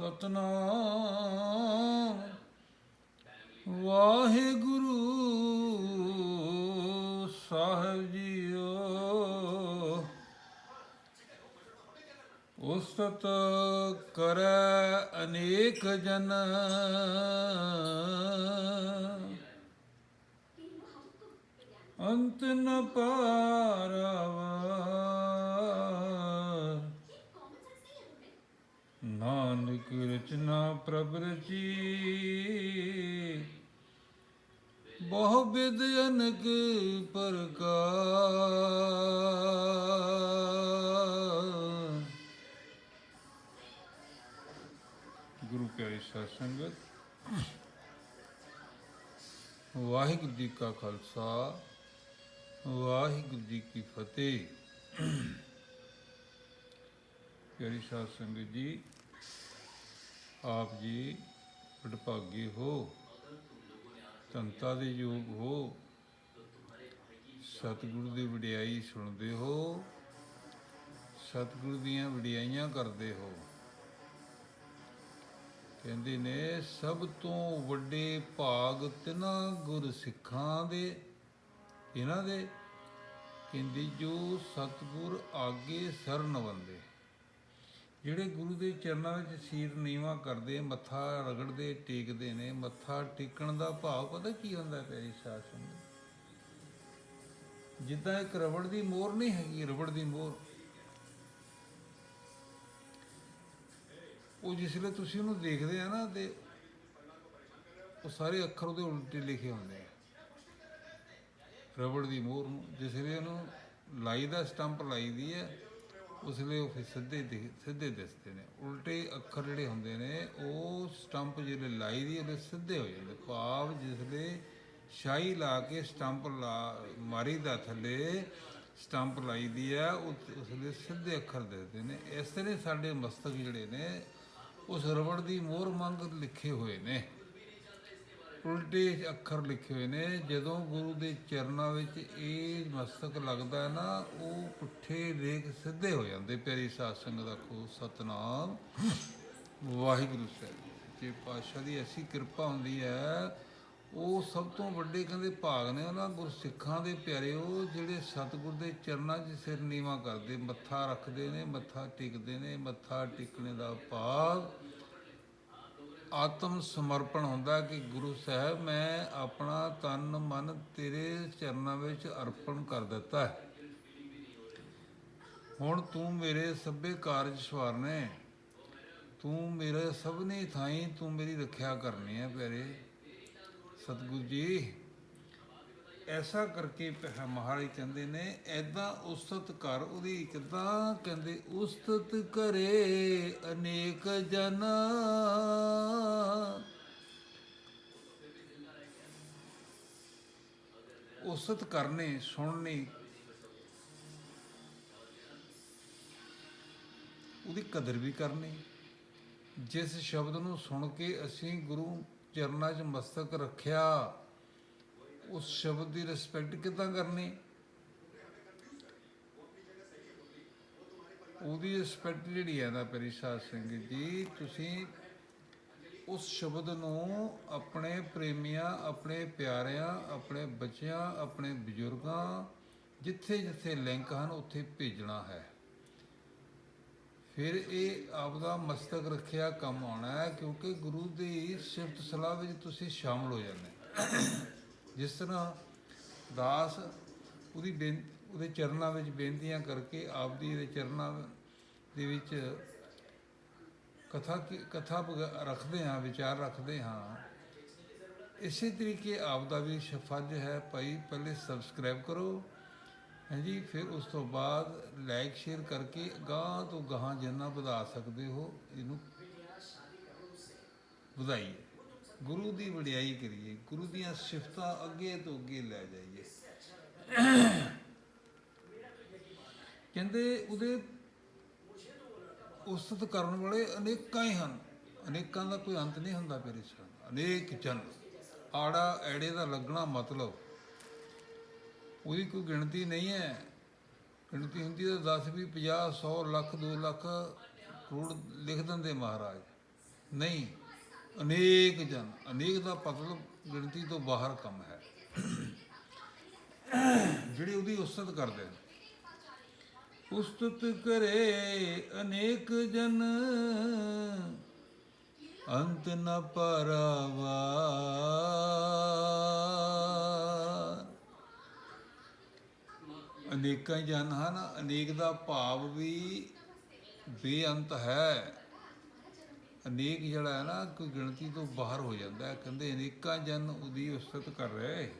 ਸਤਨਾਮ। ਵਾਹਿਗੁਰੂ ਸਾਹਿਬ JIO. ਉਸਤਤ ਕਰੈ ਅਨੇਕ ਜਨ। ਅੰਤ ਨ ਪਾਰਵਾ। ਰਚਨਾ ਪ੍ਰਭ ਰਚੀ ਬਹੁ ਬਿਦ ਅਨਕ ਪ੍ਰਕਾਰ ਗੁਰੂ ਪਿਆਰੀ ਸਾਧ ਸੰਗਤ ਵਾਹਿਗੁਰੂ ਜੀ ਕਾ ਖਾਲਸਾ ਵਾਹਿਗੁਰੂ ਜੀ ਕੀ ਫਤਿਹ ਪਿਆਰੀ ਸਾਧ ਸੰਗਤ ਜੀ ਆਪ ਜੀ ਵਡਭਾਗੇ ਹੋ ਧੰਤਾ ਦੇ ਯੋਗ ਹੋ, ਸਤਿਗੁਰੂ ਦੀ ਵਡਿਆਈ ਸੁਣਦੇ ਹੋ, ਸਤਿਗੁਰੂ ਦੀਆਂ ਵਡਿਆਈਆਂ ਕਰਦੇ ਹੋ। ਕਹਿੰਦੇ ਨੇ, ਸਭ ਤੋਂ ਵੱਡੇ ਭਾਗ ਤਿਨਾਂ ਗੁਰ ਸਿੱਖਾਂ ਦੇ, ਇਹਨਾਂ ਦੇ। ਕਹਿੰਦੀ ਜੋ ਸਤਿਗੁਰ ਆਗੇ ਸਰਨ ਬੰਦੇ ਜਿਹੜੇ ਗੁਰੂ ਦੇ ਚਰਨਾਂ ਵਿੱਚ ਸੀਰ ਨੀਵਾ ਕਰਦੇ, ਮੱਥਾ ਰਗੜਦੇ, ਟੇਕਦੇ ਨੇ, ਮੱਥਾ ਟੇਕਣ ਦਾ ਭਾਵ ਪਤਾ ਕੀ ਹੁੰਦਾ ਪਿਆਰੀ ਸਾਧ ਸੰਗਤ? ਜਿੱਦਾਂ ਇੱਕ ਰਬੜ ਦੀ ਮੋਰ ਨਹੀਂ ਹੈਗੀ, ਰਬੜ ਦੀ ਮੋਰ ਉਹ ਜਿਸਲੇ ਤੁਸੀਂ ਉਹਨੂੰ ਦੇਖਦੇ ਆ ਨਾ ਤੇ ਉਹ ਸਾਰੇ ਅੱਖਰ ਉਹਦੇ ਉਲਟੇ ਲਿਖੇ ਹੁੰਦੇ ਆ। ਰਬੜ ਦੀ ਮੋਹਰ ਨੂੰ ਜਿਸਲੇ ਉਹਨੂੰ ਲਾਈ ਦਾ ਸਟੰਪ ਲਾਈ ਦੀ ਹੈ ਉਸ ਲਈ ਉਹ ਫਿਰ ਸਿੱਧੇ ਦਿਖ- ਸਿੱਧੇ ਦਿਸਦੇ ਨੇ। ਉਲਟੇ ਅੱਖਰ ਜਿਹੜੇ ਹੁੰਦੇ ਨੇ, ਉਹ ਸਟੰਪ ਜਿਹੜੇ ਲਾਈ ਦੀ ਉਹਦੇ ਸਿੱਧੇ ਹੋ ਜਾਂਦੇ। ਭਾਵ ਜਿਸਲੇ ਸ਼ਾਈ ਲਾ ਕੇ ਸਟੰਪ ਲਾ, ਮਾਰੀ ਦਾ ਥੱਲੇ ਸਟੰਪ ਲਾਈ ਦੀ ਹੈ ਉਹ- ਉਸਲੇ ਸਿੱਧੇ ਅੱਖਰ ਦਿਸਦੇ ਨੇ। ਇਸ ਤਰ੍ਹਾਂ ਸਾਡੇ ਮਸਤਕ ਜਿਹੜੇ ਨੇ, ਉਸ ਰਬੜ ਦੀ ਮੋਹਰ ਮੰਗ ਲਿਖੇ ਹੋਏ ਨੇ। ਉਲਟੇ ਅੱਖਰ ਲਿਖੇ ਹੋਏ ਨੇ। ਜਦੋਂ ਗੁਰੂ ਦੇ ਚਰਨਾਂ ਵਿੱਚ ਇਹ ਮਸਤਕ ਲੱਗਦਾ ਨਾ, ਉਹ ਪੁੱਠੇ ਰੇਖ ਸਿੱਧੇ ਹੋ ਜਾਂਦੇ। ਪਿਆਰੀ ਸਾਧ ਸੰਗਤ ਆਖੋ ਸਤਨਾਮ। ਵਾਹਿਗੁਰੂ ਸਾਹਿਬ ਜੇ ਪਾਤਸ਼ਾਹ ਦੀ ਐਸੀ ਕਿਰਪਾ ਹੁੰਦੀ ਹੈ। ਉਹ ਸਭ ਤੋਂ ਵੱਡੇ ਕਹਿੰਦੇ ਭਾਗ ਨੇ ਉਹਨਾਂ ਗੁਰਸਿੱਖਾਂ ਦੇ ਪਿਆਰਿਓ, ਜਿਹੜੇ ਸਤਿਗੁਰ ਦੇ ਚਰਨਾਂ 'ਚ ਸਿਰ ਨੀਵਾ ਕਰਦੇ। ਮੱਥਾ ਰੱਖਦੇ ਨੇ, ਮੱਥਾ ਟੇਕਦੇ ਨੇ, ਮੱਥਾ ਟੇਕਣੇ ਦਾ ਭਾਵ ਆਤਮ ਸਮਰਪਣ ਹੁੰਦਾ ਕਿ ਗੁਰੂ ਸਾਹਿਬ, ਮੈਂ ਆਪਣਾ ਤਨ ਮਨ ਤੇਰੇ ਚਰਨਾਂ ਵਿੱਚ ਅਰਪਣ ਕਰ ਦਿੱਤਾ ਹੈ। ਹੁਣ ਤੂੰ ਮੇਰੇ ਸਭੇ ਕਾਰਜ ਸਵਾਰਨੇ, ਤੂੰ ਮੇਰੇ ਸਭਨੀ ਥਾਈਂ ਤੂੰ ਮੇਰੀ ਰੱਖਿਆ ਕਰਨੀ ਹੈ ਪਿਆਰੇ ਸਤਿਗੁਰੂ ਜੀ। ਐਸਾ ਕਰਕੇ ਪ- ਮਹਾਰਾਜ ਕਹਿੰਦੇ ਨੇ ਐਦਾਂ ਉਸਤ ਕਰ ਉਹਦੀ ਕਿਦਾਂ ਕਹਿੰਦੇ ਉਸਤ ਕਰੇ ਅਨੇਕ ਜਨ ਉਸਤਤ ਕਰਨੇ, ਸੁਣਨੀ। ਉਹਦੀ ਕਦਰ ਵੀ ਕਰਨੀ। ਜਿਸ ਸ਼ਬਦ ਨੂੰ ਸੁਣ ਕੇ ਅਸੀਂ ਗੁਰੂ ਚਰਨਾਂ 'ਚ ਮਸਤਕ ਰੱਖਿਆ, ਉਸ ਸ਼ਬਦ ਦੀ ਰਿਸਪੈਕਟ ਕਿੱਦਾਂ ਕਰਨੀ? ਉਹਦੀ ਰਿਸਪੈਕਟ ਜਿਹੜੀ ਹੈ ਨਾ ਪਰਿਸ਼ਾ ਸਿੰਘ ਜੀ, ਤੁਸੀਂ ਉਸ ਸ਼ਬਦ ਨੂੰ ਆਪਣੇ ਪ੍ਰੇਮੀਆਂ, ਆਪਣੇ ਪਿਆਰਿਆਂ, ਆਪਣੇ ਬੱਚਿਆਂ, ਆਪਣੇ ਬਜ਼ੁਰਗਾਂ, ਜਿੱਥੇ ਜਿੱਥੇ ਲਿੰਕ ਹਨ, ਉੱਥੇ ਭੇਜਣਾ ਹੈ। ਫਿਰ ਇਹ ਆਪਦਾ ਮਸਤਕ ਰੱਖਿਆ ਕੰਮ ਆਉਣਾ ਹੈ, ਕਿਉਂਕਿ ਗੁਰੂ ਦੀ ਸਿਫਤ ਸਲਾਹ ਵਿੱਚ ਤੁਸੀਂ ਸ਼ਾਮਲ ਹੋ ਜਾਂਦੇ ਜਿਸ ਤਰ੍ਹਾਂ ਦਾਸ ਉਹਦੀ ਬੇਨ- ਉਹਦੇ ਚਰਨਾਂ ਵਿੱਚ ਬੇਨਤੀਆਂ ਕਰਕੇ ਆਪਦੀ ਇਹਦੇ ਚਰਨਾਂ ਦੇ ਵਿੱਚ ਕਥਾ ਕੀ- ਕਥਾ ਵਗ- ਰੱਖਦੇ ਹਾਂ, ਵਿਚਾਰ ਰੱਖਦੇ ਹਾਂ। ਇਸੇ ਤਰੀਕੇ ਆਪ ਦਾ ਵੀ ਫਰਜ਼ ਹੈ ਭਾਈ, ਪਹਿਲੇ ਸਬਸਕ੍ਰਾਈਬ ਕਰੋ। ਹਾਂਜੀ ਫਿਰ ਉਸ ਤੋਂ ਬਾਅਦ ਲਾਈਕ ਸ਼ੇਅਰ ਕਰਕੇ ਗਾਂ ਤੋਂ ਗਾਂ ਜਿੰਨਾ ਵਧਾ ਸਕਦੇ ਹੋ, ਇਹਨੂੰ ਵਧਾਈਏ। ਗੁਰੂ ਦੀ ਵਡਿਆਈ ਕਰੀਏ। ਗੁਰੂ ਦੀਆਂ ਸਿਫਤਾਂ ਅੱਗੇ ਤੋਂ ਅੱਗੇ ਲੈ ਜਾਈਏ। ਕਹਿੰਦੇ ਉਹਦੇ ਉਸਤਤ ਕਰਨ ਵਾਲੇ ਅਨੇਕਾਂ ਹੀ ਹਨ। ਅਨੇਕਾਂ ਦਾ ਕੋਈ ਅੰਤ ਨਹੀਂ ਹੁੰਦਾ ਮੇਰੇ ਸਾਹ ਅਨੇਕ ਜਨ ਆੜਾ ਐੜੇ ਦਾ ਲੱਗਣਾ ਮਤਲਬ। ਉਹਦੀ ਕੋਈ ਗਿਣਤੀ ਨਹੀਂ ਹੈ। ਗਿਣਤੀ ਹੁੰਦੀ ਤਾਂ 10 ਵੀ 50 100 ਲੱਖ 2 ਲੱਖ ਕਰੋੜ ਲਿਖ ਦਿੰਦੇ ਮਹਾਰਾਜ। ਨਹੀਂ। ਅਨੇਕ ਜਨ ਅਨੇਕ ਦਾ ਮਤਲਬ ਗਿਣਤੀ ਤੋਂ ਬਾਹਰ ਕੰਮ ਹੈ। ਜਿਹੜੀ ਉਹਦੀ ਉਸਤਤ ਕਰਦੇ ਨੇ। ਉਸਤਤ ਕਰੇ ਅਨੇਕ ਜਨ। ਅੰਤ ਨ ਪਰਵਾ। ਅਨੇਕਾਂ ਜਨ ਹਨ, ਅਨੇਕ ਦਾ ਭਾਵ ਵੀ ਬੇਅੰਤ ਹੈ। ਅਨੇਕ ਜਿਹੜਾ ਹੈ ਨਾ, ਕੋਈ ਗਿਣਤੀ ਤੋਂ ਬਾਹਰ ਹੋ ਜਾਂਦਾ ਹੈ। ਕਹਿੰਦੇ ਅਨੇਕਾਂ ਜਨ ਉਹਦੀ ਉਸਤਤ ਕਰ ਰਹੇ।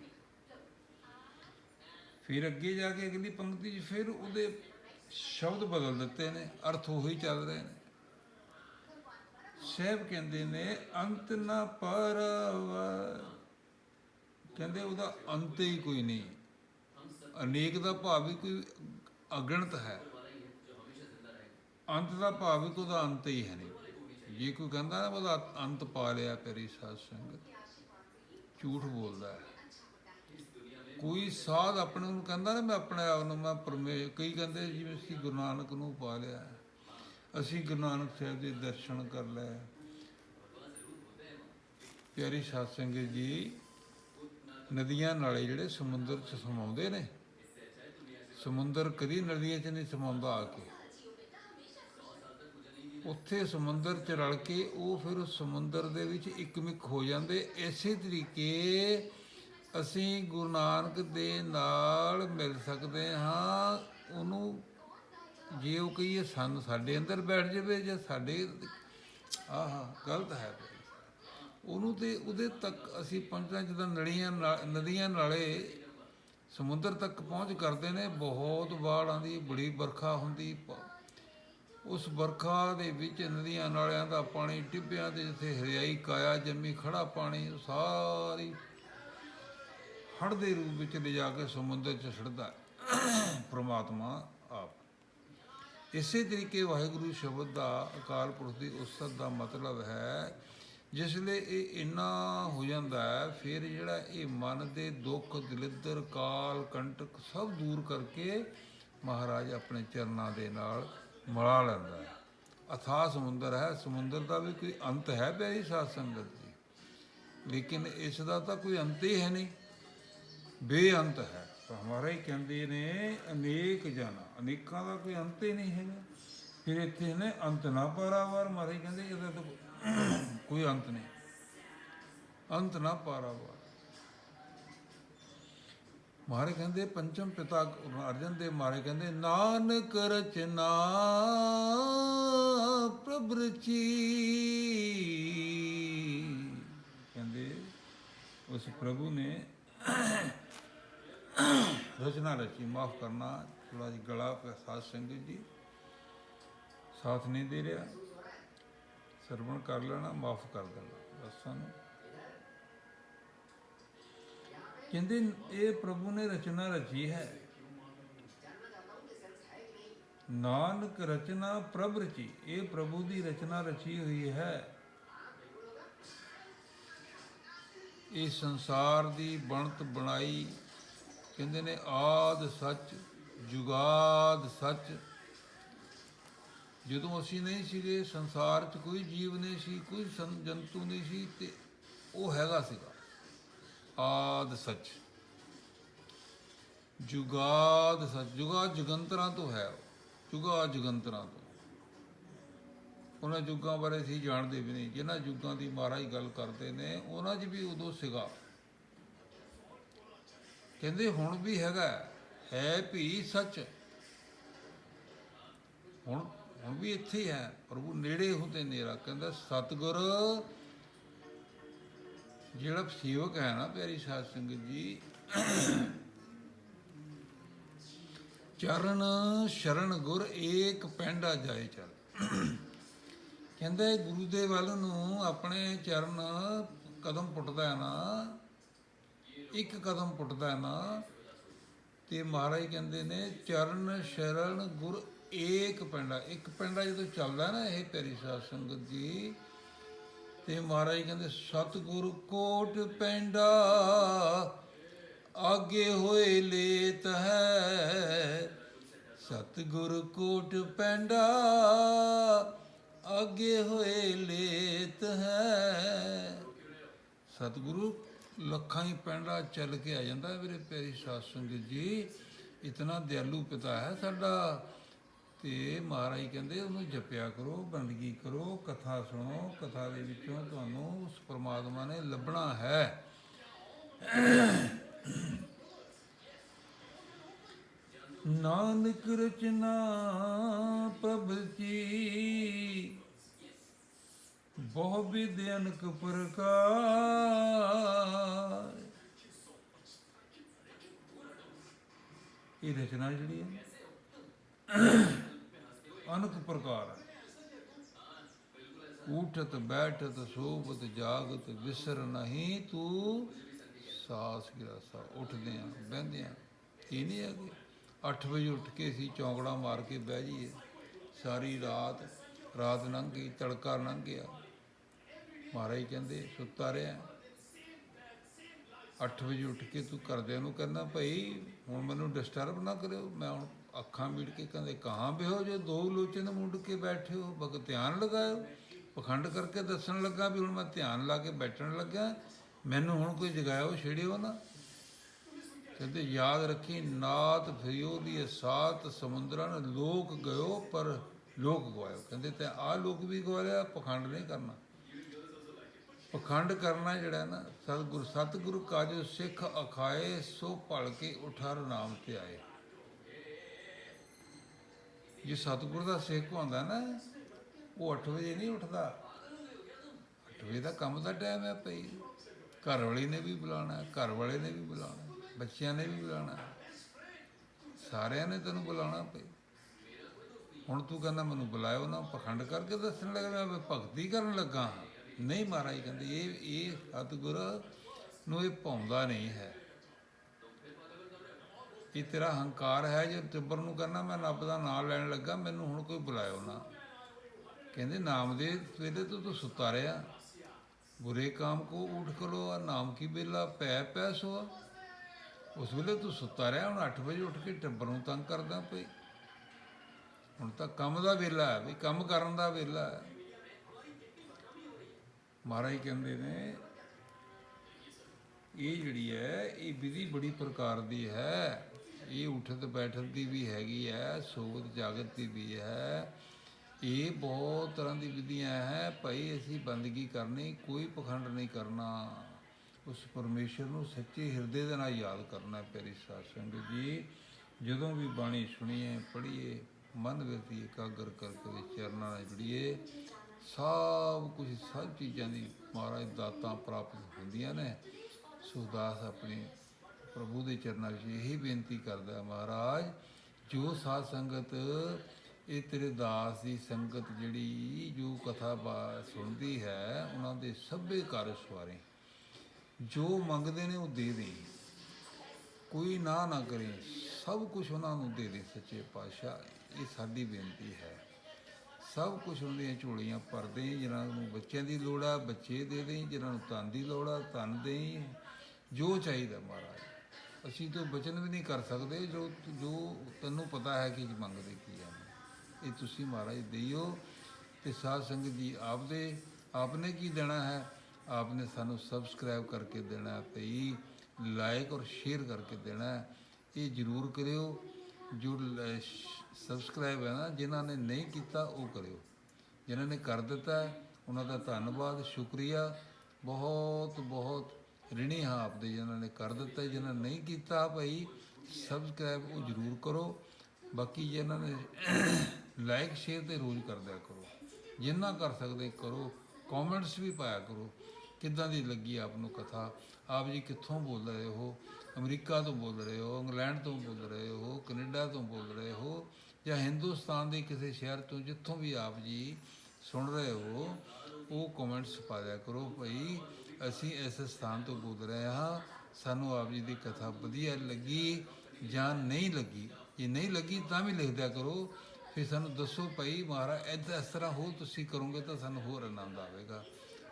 ਫਿਰ ਅੱਗੇ ਜਾ ਕੇ ਅਗਲੀ ਪੰਕਤੀ 'ਚ ਫਿਰ ਉਹਦੇ ਸ਼ਬਦ ਬਦਲ ਦਿੱਤੇ ਨੇ, ਅਰਥ ਉਹੀ ਚੱਲ ਰਹੇ ਨੇ। ਸਹਿਬ ਕਹਿੰਦੇ ਨੇ, ਅੰਤ ਨਾ ਪਰਵ। ਕਹਿੰਦੇ ਉਹਦਾ ਅੰਤ ਹੀ ਕੋਈ ਨਹੀਂ। ਅਨੇਕ ਦਾ ਭਾਵ ਵੀ ਕੋਈ ਅਗਣਤ ਹੈ। ਅੰਤ ਦਾ ਭਾਵ ਵੀ ਉਹਦਾ ਅੰਤ ਹੀ ਹੈ ਨਹੀਂ। ਜੇ ਕੋਈ ਕਹਿੰਦਾ ਨਾ ਉਹਦਾ ਅੰਤ ਪਾ ਲਿਆ ਤੇਰੀ ਸਾਧ ਸੰਗਤ। ਝੂਠ ਬੋਲਦਾ ਹੈ। ਕੋਈ ਸਾਧ ਆਪਣੇ ਨੂੰ ਕਹਿੰਦਾ ਨਾ, ਮੈਂ ਆਪਣੇ ਆਪ ਨੂੰ, ਮੈਂ ਪਰਮੇ, ਕਈ ਕਹਿੰਦੇ ਜਿਵੇਂ ਅਸੀਂ ਗੁਰੂ ਨਾਨਕ ਨੂੰ ਪਾ ਲਿਆ। ਅਸੀਂ ਗੁਰੂ ਨਾਨਕ ਸਾਹਿਬ ਦੇ ਦਰਸ਼ਨ ਕਰ ਲਏ। ਪਿਆਰੀ ਸਾਧ ਸੰਗਤ ਜੀ, ਨਦੀਆਂ ਨਾਲੇ ਜਿਹੜੇ ਸਮੁੰਦਰ ਚ ਸਮਾਉਂਦੇ ਨੇ, ਸਮੁੰਦਰ ਕਦੀ ਨਦੀਆਂ ਚ ਨਹੀਂ ਸਮਾਉਂਦਾ ਆ ਕੇ। ਉੱਥੇ ਸਮੁੰਦਰ ਚ ਰਲ ਕੇ ਉਹ ਫਿਰ ਸਮੁੰਦਰ ਦੇ ਵਿੱਚ ਇੱਕਮਿਕ ਹੋ ਜਾਂਦੇ। ਇਸੇ ਤਰੀਕੇ ਅਸੀਂ ਗੁਰੂ ਨਾਨਕ ਦੇ ਨਾਲ ਮਿਲ ਸਕਦੇ ਹਾਂ। ਉਹਨੂੰ ਜੇ ਉਹ ਕਹੀਏ ਸਾਨੂੰ ਸਾਡੇ ਅੰਦਰ ਬੈਠ ਜਾਵੇ ਜਾਂ ਸਾਡੇ ਆਹਾ, ਗਲਤ ਹੈ। ਉਹਨੂੰ ਤੇ ਉਹਦੇ ਤੱਕ ਅਸੀਂ ਪਹੁੰਚਣਾ, ਜਦੋਂ ਨੜੀਆਂ ਨਾਲ- ਨਦੀਆਂ ਨਾਲੇ ਸਮੁੰਦਰ ਤੱਕ ਪਹੁੰਚ ਕਰਦੇ ਨੇ, ਬਹੁਤ ਬਾੜ ਆਉਂਦੀ ਬੜੀ ਵਰਖਾ ਹੁੰਦੀ। ਉਸ ਵਰਖਾ ਦੇ ਵਿੱਚ ਨਦੀਆਂ ਨਾਲਿਆਂ ਦਾ ਪਾਣੀ, ਟਿੱਬਿਆਂ ਤੇ ਜਿੱਥੇ ਹਰਿਆਈ, ਕਾਇਆ, ਜੰਮੀ ਖੜਾ ਪਾਣੀ, ਸਾਰੀ ਹੜ੍ਹ ਦੇ ਰੂਪ ਵਿੱਚ ਲਿਜਾ ਕੇ ਸਮੁੰਦਰ 'ਚ ਛੱਡਦਾ ਹੈ। ਪ੍ਰਮਾਤਮਾ ਆਪ। ਇਸੇ ਤਰੀਕੇ ਵਾਹਿਗੁਰੂ ਸ਼ਬਦ ਦਾ ਅਕਾਲ ਪੁਰਖ ਦੀ ਉਸਤਤ ਦਾ ਮਤਲਬ ਹੈ, ਜਿਸ ਲਈ ਇਹ ਇੰਨਾ ਹੋ ਜਾਂਦਾ ਹੈ, ਫਿਰ ਜਿਹੜਾ ਇਹ ਮਨ ਦੇ ਦੁੱਖ, ਦਲਿੱਦਰ, ਕਾਲ, ਕੰਟਕ ਸਭ ਦੂਰ ਕਰਕੇ ਮਹਾਰਾਜ ਆਪਣੇ ਚਰਨਾਂ ਦੇ ਨਾਲ ਮਿਲਾ ਲੈਂਦਾ ਹੈ। ਅਥਾਹ ਸਮੁੰਦਰ ਹੈ, ਸਮੁੰਦਰ ਦਾ ਵੀ ਕੋਈ ਅੰਤ ਹੈ ਪਿਆਰੀ ਸਾਧ ਸੰਗਤ ਜੀ। ਲੇਕਿਨ ਇਸ ਦਾ ਤਾਂ ਕੋਈ ਅੰਤ ਹੀ ਹੈ ਨਹੀਂ। ਬੇਅੰਤ ਹੈ। ਤਾਂ ਹਮਾਰੇ ਕਹਿੰਦੇ ਨੇ, ਅਨੇਕ ਜਨ, ਅਨੇਕਾਂ ਦਾ ਕੋਈ ਅੰਤ ਹੀ ਨਹੀਂ ਹੈਗਾ। ਫਿਰ ਇੱਥੇ ਨੇ ਅੰਤ ਨਾ ਪਾਰਾਵਾਰ ਮਾਰੇ ਕਹਿੰਦੇ, ਇਹਦਾ ਤਾਂ ਕੋਈ ਅੰਤ ਨਹੀਂ। ਅੰਤ ਨਾ ਪਾਰਾਵਾਰ। ਮਾਰੇ ਕਹਿੰਦੇ, ਪੰਚਮ ਪਿਤਾ ਅਰਜਨ ਦੇ ਮਾਰੇ ਕਹਿੰਦੇ, ਨਾਨਕ ਰਚਨਾ ਪ੍ਰਭ ਰਚੀ। ਕਹਿੰਦੇ, ਉਸ ਪ੍ਰਭੂ ਨੇ ਰਚਨਾ ਰਚੀ, ਮਾਫ ਕਰਨਾ ਥੋੜਾ ਜਿਹਾ ਗਲਾ ਪੈ ਸਾਧ ਜੀ। ਸਾਥ ਨਹੀਂ ਦੇ ਰਿਹਾ। ਸਰਵਣ ਕਰ ਲੈਣਾ, ਮਾਫ ਕਰ ਦੇਣਾ। ਬਸ ਸਾਨੂੰ। ਕਹਿੰਦੇ ਇਹ ਪ੍ਰਭੂ ਨੇ ਰਚਨਾ ਰਚੀ ਹੈ। ਨਾਨਕ ਰਚਨਾ ਪ੍ਰਭ ਰਚੀ। ਇਹ ਪ੍ਰਭੂ ਦੀ ਰਚਨਾ ਰਚੀ ਹੋਈ ਹੈ। ਇਹ ਸੰਸਾਰ ਦੀ ਬਣਤ ਬਣਾਈ ਕਹਿੰਦੇ ਨੇ, ਆਦ ਸੱਚ, ਜੁਗਾਦ ਸੱਚ। ਜਦੋਂ ਅਸੀਂ ਨਹੀਂ ਸੀਗੇ, ਸੰਸਾਰ 'ਚ ਕੋਈ ਜੀਵ ਨਹੀਂ ਸੀ, ਕੋਈ ਸੰ- ਜੰਤੂ ਨਹੀਂ ਸੀ, ਤੇ ਉਹ ਹੈਗਾ ਸੀਗਾ। ਆਦ ਸੱਚ। ਜੁਗਾਦ ਸੱਚ। ਜੁਗਾ ਜੁਗੰਤਰਾਂ ਤੋਂ ਹੈ ਉਹ। ਜੁਗਾ ਜੁਗੰਤਰਾਂ ਤੋਂ। ਉਹਨਾਂ ਯੁੱਗਾਂ ਬਾਰੇ ਅਸੀਂ ਜਾਣਦੇ ਵੀ ਨਹੀਂ। ਜਿਨ੍ਹਾਂ ਯੁੱਗਾਂ ਦੀ ਮਹਾਰਾਜ ਗੱਲ ਕਰਦੇ ਨੇ, ਉਹਨਾਂ 'ਚ ਵੀ ਉਦੋਂ ਸੀਗਾ। ਕਹਿੰਦੇ ਹੁਣ ਵੀ ਹੈਗਾ, ਹੈ ਵੀ ਸੱਚ। ਹੁਣ ਹੁਣ ਵੀ ਇੱਥੇ ਹੈ ਪ੍ਰਭੂ ਨੇੜੇ ਹੁੰਦੇ ਨੇਰਾ। ਕਹਿੰਦਾ ਸਤਿਗੁਰ, ਜਿਹੜਾ ਸੇਵਕ ਹੈ ਨਾ ਪਿਆਰੀ ਸਾਧ ਸੰਗਤ ਜੀ, ਚਰਨ ਸ਼ਰਨ ਗੁਰ ਏਕ ਪੈਂਡਾ ਜਾਏ ਚਲ। ਕਹਿੰਦੇ ਗੁਰੂ ਦੇ ਵੱਲ ਨੂੰ ਆਪਣੇ ਚਰਨ ਕਦਮ ਪੁੱਟਦਾ ਹੈ ਨਾ ਇੱਕ ਕਦਮ ਪੁੱਟਦਾ ਨਾ ਤੇ ਮਹਾਰਾਜ ਕਹਿੰਦੇ ਨੇ, ਚਰਨ ਸ਼ਰਨ ਗੁਰ ਏਕ ਪੈਂਡਾ ਇੱਕ ਪੈਂਡਾ ਜਦੋਂ ਚੱਲਦਾ ਨਾ ਇਹ ਪਿਆਰੀ ਸਾਧ ਸੰਗਤ ਜੀ, ਤੇ ਮਹਾਰਾਜ ਕਹਿੰਦੇ, ਸਤਿਗੁਰ ਕੋਟ ਪੈਂਡਾ, ਆਗੇ ਹੋਏ ਲੇਤ ਹੈ। ਸਤਿਗੁਰ ਕੋਟ ਪੈਂਡਾ, ਆਗੇ ਹੋਏ ਲੇਤ ਹੈ। ਸਤਿਗੁਰੂ ਲੱਖਾਂ ਹੀ ਪੈਂਡਾ ਚੱਲ ਕੇ ਆ ਜਾਂਦਾ ਹੈ ਮੇਰੇ ਪਿਆਰੀ ਸਾਧ ਸੰਗਤ ਜੀ। ਇਤਨਾ ਦਿਆਲੂ ਪਿਤਾ ਹੈ ਸਾਡਾ। ਤੇ ਮਹਾਰਾਜ ਕਹਿੰਦੇ ਉਹਨੂੰ ਜਪਿਆ ਕਰੋ ਬੰਦਗੀ ਕਰੋ, ਕਥਾ ਸੁਣੋ, ਕਥਾ ਦੇ ਵਿੱਚੋਂ ਤੁਹਾਨੂੰ ਉਸ ਪ੍ਰਮਾਤਮਾ ਨੇ ਲੱਭਣਾ ਹੈ। ਨਾਨਕ ਰਚਨਾ ਪ੍ਰਭ ਜੀ ਬਹੁ ਵਿਦ ਅਨਕ ਪ੍ਰਕਾਰ। ਇਹ ਰਚਨਾ ਜਿਹੜੀ ਹੈ ਅਨਕ ਪ੍ਰਕਾਰ ਹੈ। ਉਠਤ ਬੈਠਤ, ਸੋਭਤ, ਜਾਗਤ, ਵਿਸਰ ਨਹੀਂ ਤੂੰ ਸਾਸ ਗਿਰਾਸਾ। ਉੱਠਦੇ ਆ ਬਹਿੰਦੇ ਆ ਇਹ ਨਹੀਂ ਹੈ ਕਿ 8 ਵਜੇ ਉੱਠ ਕੇ ਅਸੀਂ ਚੌਂਕੜਾ ਮਾਰ ਕੇ ਬਹਿ ਜਾਈਏ। ਸਾਰੀ ਰਾਤ ਰਾਤ ਲੰਘ ਗਈ, ਤੜਕਾ ਲੰਘ ਗਿਆ। ਮਹਾਰਾਜ ਕਹਿੰਦੇ, ਸੁੱਤਾ ਰਿਹਾ। 8 ਵਜੇ ਉੱਠ ਕੇ ਤੂੰ ਘਰਦਿਆਂ ਨੂੰ ਕਹਿੰਦਾ, ਭਾਈ, ਹੁਣ ਮੈਨੂੰ ਡਿਸਟਰਬ ਨਾ ਕਰਿਓ। ਮੈਂ ਹੁਣ ਅੱਖਾਂ ਮੀਟ ਕੇ ਕਹਿੰਦੇ, ਕਹਾਂ ਬਿਹੋ ਜੋ? ਦੋ ਲੋਚਨ ਮੁੰਡ ਕੇ ਬੈਠੇ ਹੋ। ਬਗ ਧਿਆਨ ਲਗਾਇਓ। ਪਖੰਡ ਕਰਕੇ ਦੱਸਣ ਲੱਗਾ ਵੀ ਹੁਣ ਮੈਂ ਧਿਆਨ ਲਾ ਕੇ ਬੈਠਣ ਲੱਗਾ ਮੈਨੂੰ ਹੁਣ ਕੋਈ ਜਗਾਇਓ, ਛੇੜਿਓ ਨਾ। ਕਹਿੰਦੇ, ਯਾਦ ਰੱਖੀ, ਨਾਤ ਫਿਰਿਓ ਦੀ ਸਾਤ ਸਮੁੰਦਰਾਂ ਸਮੁੰਦਰਨ ਲੋਕ ਗਇਓ, ਪਰ ਲੋਕ ਗਵਾਇਓ। ਕਹਿੰਦੇ, ਤੇ ਆ ਲੋਕ ਵੀ ਗਵਾਇਆ ਪਖੰਡ ਨਹੀਂ ਕਰਨਾ। ਪਖੰਡ ਕਰਨਾ ਜਿਹੜਾ ਨਾ, ਸਤਿਗੁਰ, ਸਤਿਗੁਰੂ ਕਾਜੋ ਸਿੱਖ ਅਖਾਏ, ਸੋ ਭਲ ਕੇ ਉਠਾਰ ਨਾਮ ਤੇ ਆਏ। ਜੇ ਸਤਿਗੁਰ ਦਾ ਸਿੱਖ ਹੁੰਦਾ ਨਾ, ਉਹ 8 ਵਜੇ ਨਹੀਂ ਉੱਠਦਾ। 8 ਵਜੇ ਦਾ ਕੰਮ ਦਾ ਟਾਈਮ ਹੈ ਭਈ। ਘਰ ਵਾਲੀ ਨੇ ਵੀ ਬੁਲਾਣਾ ਘਰ ਵਾਲੇ ਨੇ ਵੀ ਬੁਲਾਣਾ ਬੱਚਿਆਂ ਨੇ ਵੀ ਬੁਲਾਣਾ ਸਾਰਿਆਂ ਨੇ ਤੈਨੂੰ ਬੁਲਾਣਾ ਪਈ ਹੁਣ ਤੂੰ ਕਹਿੰਦਾ ਮੈਨੂੰ ਬੁਲਾਇਓ ਨਾ, ਪਖੰਡ ਕਰਕੇ ਦੱਸਣ ਲੱਗਾ, ਮੈਂ ਭਗਤੀ ਕਰਨ ਲੱਗਾ ਹਾਂ। ਨਹੀਂ ਮਹਾਰਾਜ ਕਹਿੰਦੇ, ਇਹ ਇਹ ਸਤਿਗੁਰ ਨੂੰ ਇਹ ਪਾਉਂਦਾ ਨਹੀਂ ਹੈ। ਇਹ ਤੇਰਾ ਹੰਕਾਰ ਹੈ, ਜੇ ਟੱਬਰ ਨੂੰ ਕਰਨਾ ਮੈਂ ਰੱਬ ਦਾ ਨਾਮ ਲੈਣ ਲੱਗਾ, ਮੈਨੂੰ ਹੁਣ ਕੋਈ ਬੁਲਾਇਓ ਨਾ। ਕਹਿੰਦੇ, ਨਾਮ ਦੇ ਵੇਲੇ ਤੋਂ ਤੂੰ ਸੁੱਤਾ ਰਿਹਾ। ਬੁਰੇ ਕਾਮ ਕੋ ਉਠ ਕਰੋ, ਆ ਨਾਮ ਕੀ ਬੇਲਾ ਪੈ ਪੈ ਸੋ। ਉਸ ਵੇਲੇ ਤੂੰ ਸੁੱਤਾ ਰਿਹਾ, ਹੁਣ 8 ਵਜੇ ਉੱਠ ਕੇ ਟੱਬਰ ਨੂੰ ਤੰਗ ਕਰਦਾ ਪਈ। ਹੁਣ ਤਾਂ ਕੰਮ ਦਾ ਵੇਲਾ ਹੈ, ਵੀ ਕੰਮ ਕਰਨ ਦਾ ਵੇਲਾ ਹੈ। ਮਹਾਰਾਜ ਕਹਿੰਦੇ ਨੇ, ਇਹ ਜਿਹੜੀ ਹੈ, ਇਹ ਵਿਧੀ ਬੜੀ ਪ੍ਰਕਾਰ ਦੀ ਹੈ। ਇਹ ਉਠਤ ਬੈਠਤ ਦੀ ਵੀ ਹੈਗੀ ਹੈ, ਸੋਵਤ ਜਾਗਤ ਦੀ ਵੀ ਹੈ। ਇਹ ਬਹੁਤ ਤਰ੍ਹਾਂ ਦੀ ਵਿਧੀਆਂ ਹੈ, ਭਾਈ ਅਸੀਂ ਬੰਦਗੀ ਕਰਨੀ, ਕੋਈ ਪਖੰਡ ਨਹੀਂ ਕਰਨਾ। ਉਸ ਪਰਮੇਸ਼ਰ ਨੂੰ ਸੱਚੇ ਹਿਰਦੇ ਦੇ ਨਾਲ ਯਾਦ ਕਰਨਾ ਪਿਆਰੀ ਸਾਧ ਸੰਗਤ ਜੀ। ਜਦੋਂ ਵੀ ਬਾਣੀ ਸੁਣੀਏ, ਪੜ੍ਹੀਏ, ਮਨ ਵਿੱਚ ਇਕਾਗਰ ਕਰਕੇ ਚਰਨਾਂ ਨਾਲ ਜੁੜੀਏ ਸਭ ਕੁਝ, ਸਭ ਚੀਜ਼ਾਂ ਦੀ ਮਹਾਰਾਜ ਦਾਤਾਂ ਪ੍ਰਾਪਤ ਹੁੰਦੀਆਂ ਨੇ। ਸੋ ਆਪਣੇ ਪ੍ਰਭੂ ਦੇ ਚਰਨਾਂ ਵਿੱਚ ਇਹੀ ਬੇਨਤੀ ਕਰਦਾ ਮਹਾਰਾਜ, ਜੋ ਸਾਧ ਸੰਗਤ, ਇਹ ਤੇਰੇ ਦਾਸ ਦੀ ਸੰਗਤ ਜਿਹੜੀ ਜੋ ਕਥਾ ਸੁਣਦੀ ਹੈ, ਉਹਨਾਂ ਦੇ ਸਭੇ ਕਾਰਜ ਸਵਾਰੇ। ਜੋ ਮੰਗਦੇ ਨੇ ਉਹ ਦੇ ਦੇ। ਕੋਈ ਨਾ ਨਾ ਕਰੇ, ਸਭ ਕੁਝ ਉਹਨਾਂ ਨੂੰ ਦੇ ਦੇ, ਸੱਚੇ ਪਾਤਸ਼ਾਹ, ਇਹ ਸਾਡੀ ਬੇਨਤੀ ਹੈ। ਸਭ ਕੁਝ ਉਹਦੀਆਂ ਝੋਲੀਆਂ ਭਰਦੇ ਜਿਨ੍ਹਾਂ ਨੂੰ ਬੱਚਿਆਂ ਦੀ ਲੋੜ ਆ, ਬੱਚੇ ਦੇ ਦੇ ਜਿਨ੍ਹਾਂ ਨੂੰ ਧਨ ਦੀ ਲੋੜ ਆ, ਧਨ ਦੇ ਜੋ ਚਾਹੀਦਾ ਮਹਾਰਾਜ। ਅਸੀਂ ਤਾਂ ਬਚਨ ਵੀ ਨਹੀਂ ਕਰ ਸਕਦੇ, ਜੋ ਜੋ ਤੈਨੂੰ ਪਤਾ ਹੈ ਕਿ ਮੰਗਦੇ ਕੀ ਆ। ਇਹ ਤੁਸੀਂ ਮਹਾਰਾਜ ਦੇਈਓ ਤੇ ਸਾਧ ਸੰਗਤ ਜੀ ਆਪਦੇ, ਆਪਨੇ ਕੀ ਦੇਣਾ ਹੈ? ਆਪਨੇ ਸਾਨੂੰ ਸਬਸਕ੍ਰਾਈਬ ਕਰਕੇ ਦੇਣਾ ਹੈ ਲਾਈਕ ਔਰ ਸ਼ੇਅਰ ਕਰਕੇ ਦੇਣਾ ਇਹ ਜ਼ਰੂਰ ਕਰਿਓ। ਜੋ ਸਬਸਕ੍ਰਾਈਬ ਹੈ ਨਾ ਜਿਨ੍ਹਾਂ ਨੇ ਨਹੀਂ ਕੀਤਾ ਉਹ ਕਰਿਓ। ਜਿਨ੍ਹਾਂ ਨੇ ਕਰ ਦਿੱਤਾ ਉਹਨਾਂ ਦਾ ਧੰਨਵਾਦ ਸ਼ੁਕਰੀਆ। ਬਹੁਤ ਬਹੁਤ ਰਿਣੀ ਹਾਂ ਆਪਦੇ ਜਿਨ੍ਹਾਂ ਨੇ ਕਰ ਦਿੱਤਾ ਹੈ, ਜਿਨ੍ਹਾਂ ਨੇ ਨਹੀਂ ਕੀਤਾ ਭਾਈ ਸਬਸਕ੍ਰਾਈਬ ਉਹ ਜ਼ਰੂਰ ਕਰੋ। ਬਾਕੀ ਜਿਨ੍ਹਾਂ ਨੇ ਲਾਈਕ ਸ਼ੇਅਰ ਤੇ ਰੋਜ਼ ਕਰਦਿਆ ਕਰੋ। ਜਿੰਨਾ ਕਰ ਸਕਦੇ ਕਰੋ ਕਮੈਂਟਸ ਵੀ ਪਾਇਆ ਕਰੋ। ਕਿੱਦਾਂ ਦੀ ਲੱਗੀ ਆਪ ਨੂੰ ਕਥਾ? ਆਪ ਜੀ ਕਿੱਥੋਂ ਬੋਲ ਰਹੇ ਹੋ? ਅਮਰੀਕਾ ਤੋਂ ਬੋਲ ਰਹੇ ਹੋ, ਇੰਗਲੈਂਡ ਤੋਂ ਬੋਲ ਰਹੇ ਹੋ, ਕੈਨੇਡਾ ਤੋਂ ਬੋਲ ਰਹੇ ਹੋ ਜਾਂ ਹਿੰਦੁਸਤਾਨ ਦੇ ਕਿਸੇ ਸ਼ਹਿਰ ਤੋਂ ਜਿੱਥੋਂ ਵੀ ਆਪ ਜੀ ਸੁਣ ਰਹੇ ਹੋ, ਉਹ ਕਮੈਂਟਸ ਪਾ ਦਿਆ ਕਰੋ ਭਾਈ ਅਸੀਂ ਇਸ ਸਥਾਨ ਤੋਂ ਬੋਲ ਰਹੇ ਹਾਂ, ਸਾਨੂੰ ਆਪ ਜੀ ਦੀ ਕਥਾ ਵਧੀਆ ਲੱਗੀ ਜਾਂ ਨਹੀਂ ਲੱਗੀ। ਜੇ ਨਹੀਂ ਲੱਗੀ ਤਾਂ ਵੀ ਲਿਖ ਦਿਆ ਕਰੋ, ਫਿਰ ਸਾਨੂੰ ਦੱਸੋ ਭਾਈ ਮਹਾਰਾਜ ਏਦਾਂ ਇਸ ਤਰ੍ਹਾਂ ਹੋ ਤੁਸੀਂ ਕਰੋਗੇ ਤਾਂ ਸਾਨੂੰ ਹੋਰ ਆਨੰਦ ਆਵੇਗਾ।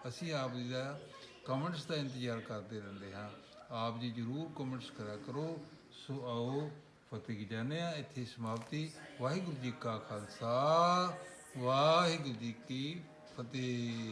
ਅਸੀਂ ਆਪ ਜੀ ਦਾ ਕਮੈਂਟਸ ਦਾ ਇੰਤਜ਼ਾਰ ਕਰਦੇ ਰਹਿੰਦੇ ਹਾਂ। ਆਪ ਜੀ ਜਰੂਰ ਕਮੈਂਟਸ ਕਰਿਆ ਕਰੋ। ਸੋ ਆਓ ਫਤਿਹ ਕੀ ਜਾਣੇ ਆ। ਇੱਥੇ ਸਮਾਪਤੀ। ਵਾਹਿਗੁਰੂ ਜੀ ਕਾ ਖਾਲਸਾ। ਵਾਹਿਗੁਰੂ ਜੀ ਕੀ ਫਤਿਹ।